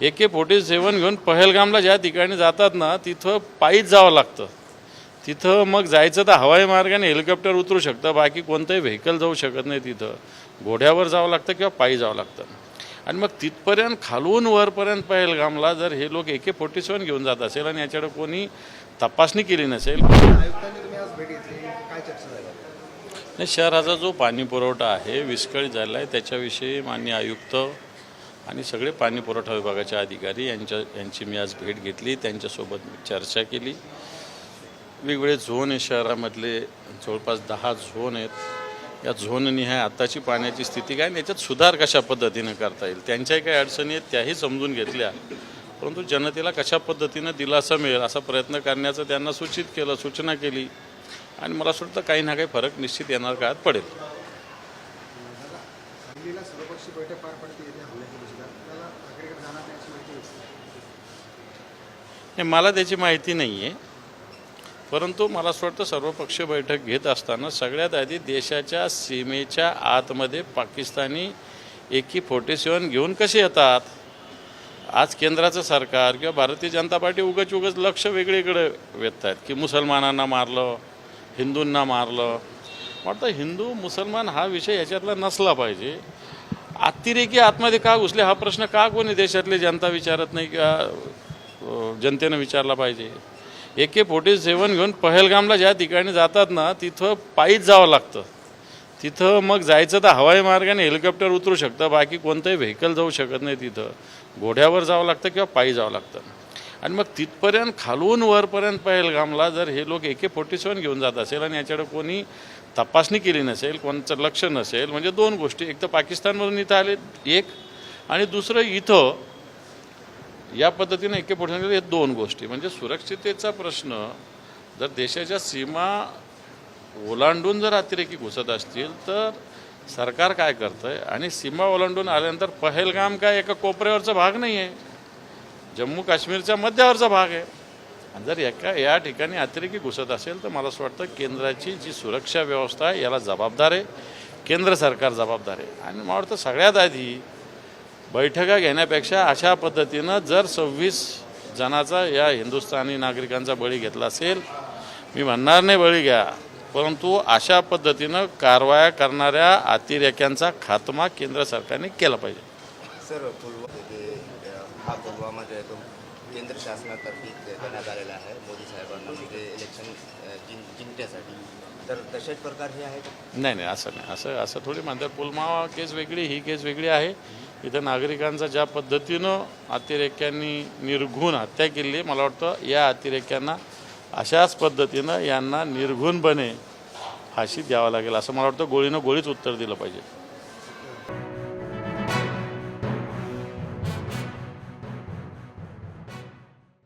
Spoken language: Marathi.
ए के फोर्टी सेवन घेऊन पहलगामला ज्या ठिकाणी जातात ना तिथं पायीच जावं लागतं. तिथं मग जायचं तर हवाई मार्गाने हेलिकॉप्टर उतरू शकतं बाकी कोणतंही व्हेकल जाऊ शकत नाही तिथं. घोड्यावर जावं लागतं किंवा पायी जावं लागतं. आणि मग तिथपर्यंत खालून वरपर्यंत पहलगामला जर हे लोक ए के फोर्टी सेवन घेऊन जात असेल आणि याच्याकडे कोणी तपासणी केली नसेल. नाही शहराचा जो पाणी पुरवठा आहे विस्कळीत झाला आहे त्याच्याविषयी मान्य आयुक्त आणि सगळे पाणी पुरवठा विभागाचे अधिकारी यांच्या यांची मी आज भेट घेतली. त्यांच्यासोबत मी चर्चा केली. वेगवेगळे झोन आहे शहरामधले. जवळपास दहा झोन आहेत. या झोननिहाय आत्ताची पाण्याची स्थिती काय आणि याच्यात सुधार कशा पद्धतीनं करता येईल? त्यांच्याही काही अडचणी आहेत त्याही समजून घेतल्या. परंतु जनतेला कशा पद्धतीनं दिलासा मिळेल असा प्रयत्न करण्याचं त्यांना सूचित केलं सूचना केली. आणि मला असं वाटतं काही ना काही फरक निश्चित येणार काळात पडेल. दिल्लीला सर्वपक्षीय बैठक पार पडते येते हल्ल्याच्या दिवशी ठाकरेकडे जाणार नाही अशी माहिती मला त्याची माहिती नाही आहे परंतु मला असं वाटतं सर्वपक्षीय बैठक घेत असताना सगळ्यात आधी देशाच्या सीमेच्या आतमध्ये पाकिस्तानी एकी फोर्टी सेवन घेऊन कसे येतात? आज केंद्राचं सरकार किंवा भारतीय जनता पार्टी उगच उगच लक्ष वेगळीकडे वेधत आहेत की मुसलमानांना मारलं हिंदूंना मारलं. वाटतं हिंदू मुसलमान हा विषय याच्यातला नसला पाहिजे. अतिरेकी आतमध्ये का घुसले? हा प्रश्न का कोणी देशातली जनता विचारत नाही किंवा जनतेनं विचारला पाहिजे? ए के फोर्टी सेवन घेऊन पहलगामला ज्या ठिकाणी जातात ना तिथं पायीच जावं लागतं. तिथं मग जायचं तर हवाई मार्गाने हेलिकॉप्टर उतरू शकतं बाकी कोणतंही व्हेकल जाऊ शकत नाही तिथं. घोड्यावर जावं लागतं किंवा पायी जावं लागतं. आणि मग तिथपर्यंत खालून वरपर्यंत पहलगामला जर हे लोक एके फोर्टी सेवन घेऊन जात असेल आणि याच्याकडे कोणी तपासणी केली नसेल कोणाचं लक्ष नसेल म्हणजे दोन गोष्टी. एक तर पाकिस्तानमधून इथं आले एक. आणि दुसरं इथं या पद्धतीने एके फोर्टी हे दोन गोष्टी. म्हणजे सुरक्षितेचा प्रश्न जर देशाच्या सीमा ओलांडून जर अतिरेकी घुसत असतील तर सरकार काय करतं आहे आणि सीमा ओलांडून आल्यानंतर पहलगाम काय एका कोपऱ्यावरचा भाग नाही आहे जम्मू काश्मीरच्या मध्यावरचा भाग आहे. आणि जर एका या ठिकाणी अतिरेकी घुसत असेल तर मला असं वाटतं केंद्राची जी सुरक्षा व्यवस्था आहे याला जबाबदार आहे. केंद्र सरकार जबाबदार आहे. आणि मला वाटतं सगळ्यात आधी बैठका घेण्यापेक्षा अशा पद्धतीनं जर सव्वीस जणाचा या हिंदुस्थानी नागरिकांचा बळी घेतला असेल मी म्हणणार नाही बळी घ्या परंतु अशा पद्धतीनं कारवाया करणाऱ्या अतिरेक्यांचा खात्मा केंद्र सरकारने केला पाहिजे. सर हा पुलवामा जो आहे तो केंद्र शासनातर्फे करण्यात आलेला आहे मोदी साहेबांना. म्हणजे इलेक्शन जिं जिंकण्यासाठी. तर तशाच प्रकार हे आहे का नाही नाही असं नाही. असं असं थोडी म्हणतात. पुलवामा केस वेगळी ही केस वेगळी आहे. इथं नागरिकांचा ज्या पद्धतीनं अतिरेक्यांनी निर्घुण हत्या केली मला वाटतं या अतिरेक्यांना अशाच पद्धतीनं यांना निर्घुणपणे फाशी द्यावं लागेल असं मला वाटतं. गोळीनं गोळीच उत्तर दिलं पाहिजे.